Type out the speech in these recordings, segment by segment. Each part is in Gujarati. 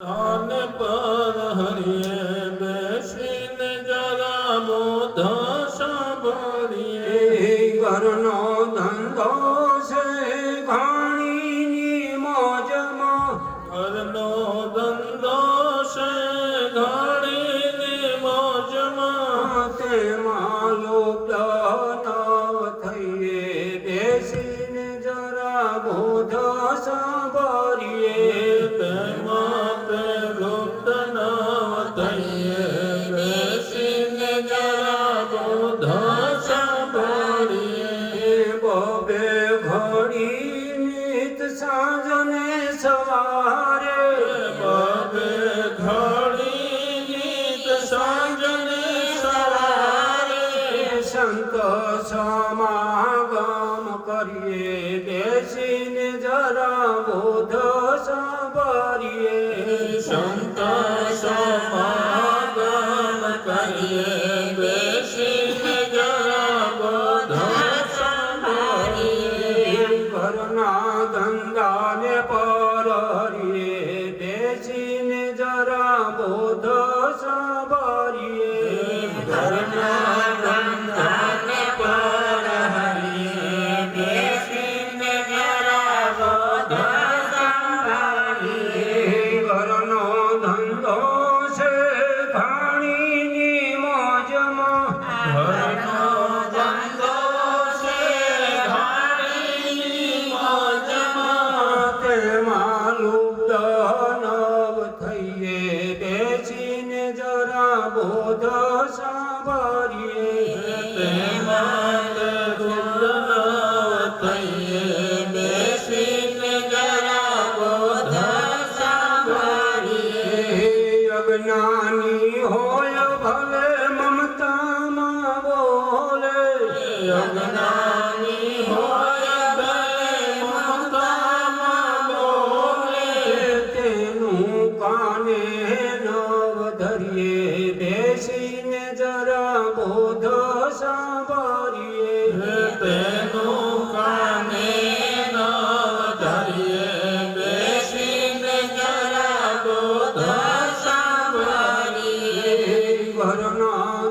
ધન પર હરિયે બેસીને જરા બોધ સાંભળીએ. ઘરનો ધંધો છે ઘાણીની મોજમાં. ઘરનો ધંધો છે ઘણીની મોજમાં. તેમાં લુપ્ત થઈએ બેસીને જરા બોધ સાંજને સવારે બાબે ઘડી ગીત સાંજને સવારે. સંત સમાગમ કરીએ બેસીને જરા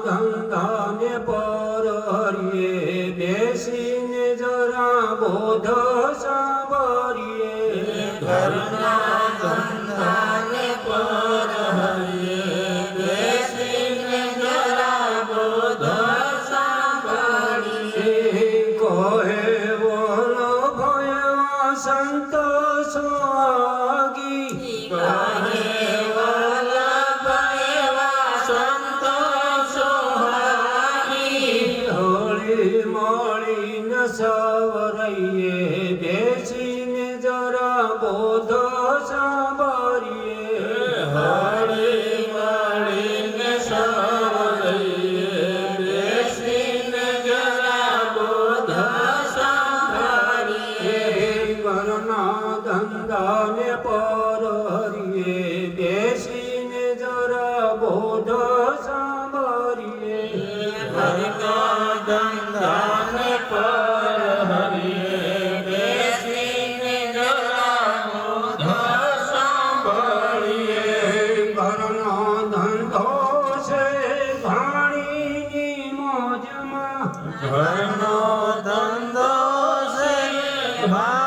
ધંધાને પર હરીએ બેસીને જરા બોધ ભયવા સંત સ્વાગી કહે વલ્લભ એવા સંત સોહાગી ઘરના ધંધાને પર હરીએ, બેસીને જરા બોધ સાંભળીએ ઘરના ધંધાને પર હરીએ, બેસીને જરા બોધ સાંભળીએ ઘરનો ધંધો છે ભાણીની મોજમાં. ધંધો છે ભાણીની